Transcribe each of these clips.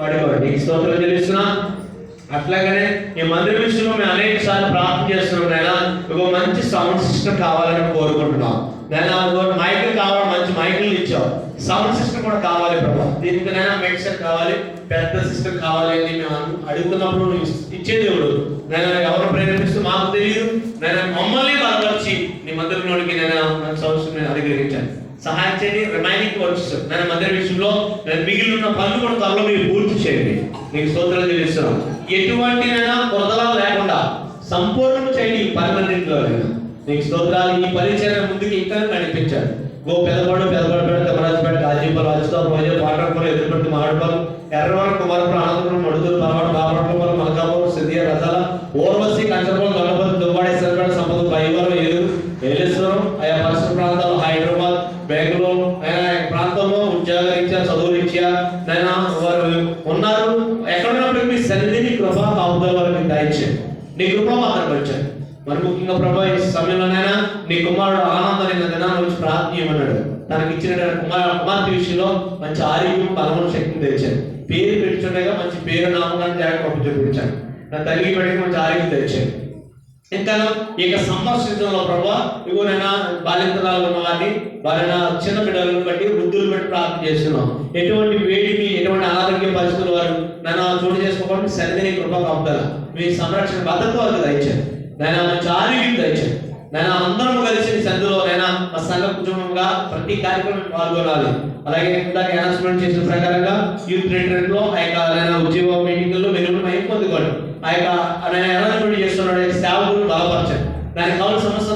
వాడుకోండి ఈ స్తోత్రం చెల్లిస్తున్నా. అట్లాగనే ఈ మందిర విషయంలో మేము అనేక సార్లు ప్రార్థన చేస్తున్నాం నాయన. ఒక మంచి సౌండ్ సిస్టమ్ కావాలని కోరుకుంటున్నాం. నేను మైకులు కావాలి మంచి మైకులు ఇచ్చావు. సౌండ్ సిస్టమ్ కూడా కావాలి ప్రభావ దీనికి నైనా మెడిసిన్ కావాలి పెద్ద సిస్టమ్ కావాలి అని మేము అడుగుతున్నప్పుడు నువ్వు ఇచ్చే దేవుడు నేను ఎవరు ప్రేరేపిస్తూ మాకు తెలియదు. నేను మమ్మల్ని బలపరిచి నీ మందిరంలోనికి నేను సౌండ్ సంవత్సరం నేను అధిగ్రహించాను సహాయం చేయండి రిమైనింగ్ వర్క్స్ నేను మందిర విషయంలో నేను మిగిలి ఉన్న పనులు కూడా త్వరలో మీరు పూర్తి చేయండి. మీకు స్తోత్రం తెలుస్తున్నాం ఎటువంటి కొరతలా లేకుండా సంపూర్ణం చేయండి ఈ పనులన్నింటిలో నీకు స్తోత్రాలు ఈ పరిచయం ముందుకు ఇంకా నడిపించారు. ఓ పెదపాడు పెదపాడు పేట తమరాజపేట కాజీపాలు రాజస్థాన్ వైద్య పాటపురం ఎదురుపెట్టి మాడపాలు ఎర్రవరం కుమారపురం అనంతపురం మడుదూరు పలవాడు బాపట్లపురం మలకాపురం సిద్ధియ రసాల ఓర్వశి కంచపురం గణపతి దువ్వాడి సరిపేట సంపద పైవరం ఎదురు ఏలేశ్వరం ఆయా పరిసర ప్రాంతాలు చదువు రీత్యా వారు ఉన్నారు. ఎక్కడున్నప్పటికీ మీ సన్నిధిని కృప కాపుదల వారికి దాయించండి నీ కృప మాత్రం వచ్చాను మరి ముఖ్యంగా ప్రభా ఈ సమయంలోనైనా నీ కుమారుడు ఆనందమైన నా దినాన్ని వచ్చి ప్రార్థనీయమన్నాడు తనకి ఇచ్చిన కుమార్ కుమార్తె విషయంలో మంచి ఆరోగ్యం బలమైన శక్తిని తెచ్చాను పేరు పెట్టుచుండగా మంచి పేరు నామకాన్ని జాగ్రత్త పంపించాను నా తల్లి బడికి మంచి ఆరోగ్యం తెచ్చాను ఇంకా ఇక సంభాషించడంలో ప్రభా ఇగో నేను బాలింతరాలు ఉన్న వారిని వారైనా చిన్న బిడ్డలను బట్టి వృద్ధులు బట్టి ప్రార్థన చేస్తున్నాం. ఎటువంటి వేడిని ఎటువంటి అనారోగ్య పరిస్థితులు వారు నన్ను చోటు చేసుకోవడానికి సరిదిని కృప కాపుదల. మీ సంరక్షణ భద్రత వారికి దయచారు నేను మంచి ఆరోగ్యం దయచారు నేను అందరం కలిసి సందులో నేను మా సంఘ కుటుంబంగా ప్రతి కార్యక్రమం పాల్గొనాలి. అలాగే ఇందాక అనౌన్స్మెంట్ చేసిన ప్రకారంగా యూత్ రిటర్న్లో ఆ యొక్క ఉద్యోగ మీటింగ్లో మీరు మేము పొందుకోండి ఆ యొక్క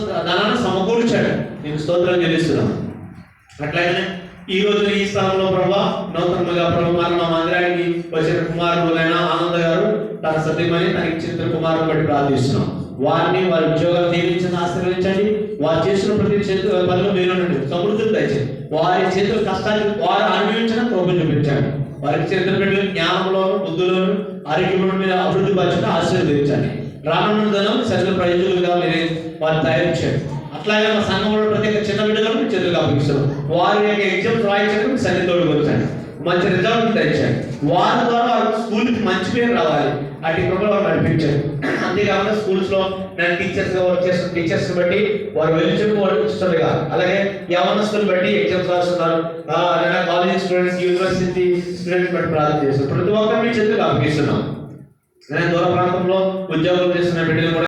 ధనాన్ని సమకూర్చాడు. నీకు స్తోత్రం చెల్లిస్తున్నాను. అట్లాగనే ఈ రోజు ఈ స్థానంలో ప్రభా నూతనముగా ప్రభు మన మా మందిరానికి వచ్చిన కుమారులైన ఆనంద గారు తన సత్యమని తన ఇచ్చిన కుమారుని బట్టి ప్రార్థిస్తున్నాం. వారిని వారి ఉద్యోగాలు దీవించిన ఆశీర్వదించండి. వారు చేసిన ప్రతి చేతుల పనులు మీరు సమృద్ధులు దయచేయండి. వారి చేతుల కష్టాన్ని వారు అనుభవించిన కోపం చూపించండి. వారికి చేతుల పెట్టిన జ్ఞానంలోను బుద్ధులోను ఆరోగ్యంలో మీద అభివృద్ధి పరిచిన ఆశీర్వదించండి. రానున్న దినం సరైన ప్రయోజకులుగా మీరు వారు తయారు చేయండి అట్లాగే మా సంఘంలో ప్రతి ఒక్క చిన్న బిడ్డలను చేతులుగా అప్పగిస్తున్నాం. వారి యొక్క ఎగ్జామ్స్ రాయించడం సన్ని సన్నిధితోడు వచ్చాను మంచి రిజల్ట్ తెచ్చాడు వారి ద్వారా వారి స్కూల్కి మంచి పేరు రావాలి. అటు కృపలో వారు నడిపించారు. అంతేకాకుండా స్కూల్స్లో నేను టీచర్స్గా వర్క్ చేస్తున్న టీచర్స్ బట్టి వారు వెళ్ళి కదా అలాగే యవనస్తులు బట్టి ఎగ్జామ్స్ రాస్తున్నారు. కాలేజ్ స్టూడెంట్స్ యూనివర్సిటీ స్టూడెంట్స్ బట్టి ప్రార్థన చేస్తున్నారు ప్రతి ఒక్కరిని చేతులు అప్పగిస్తున్నాం. దూర ప్రాంతంలో ఉద్యోగం చేస్తున్న బిడ్డలు కూడా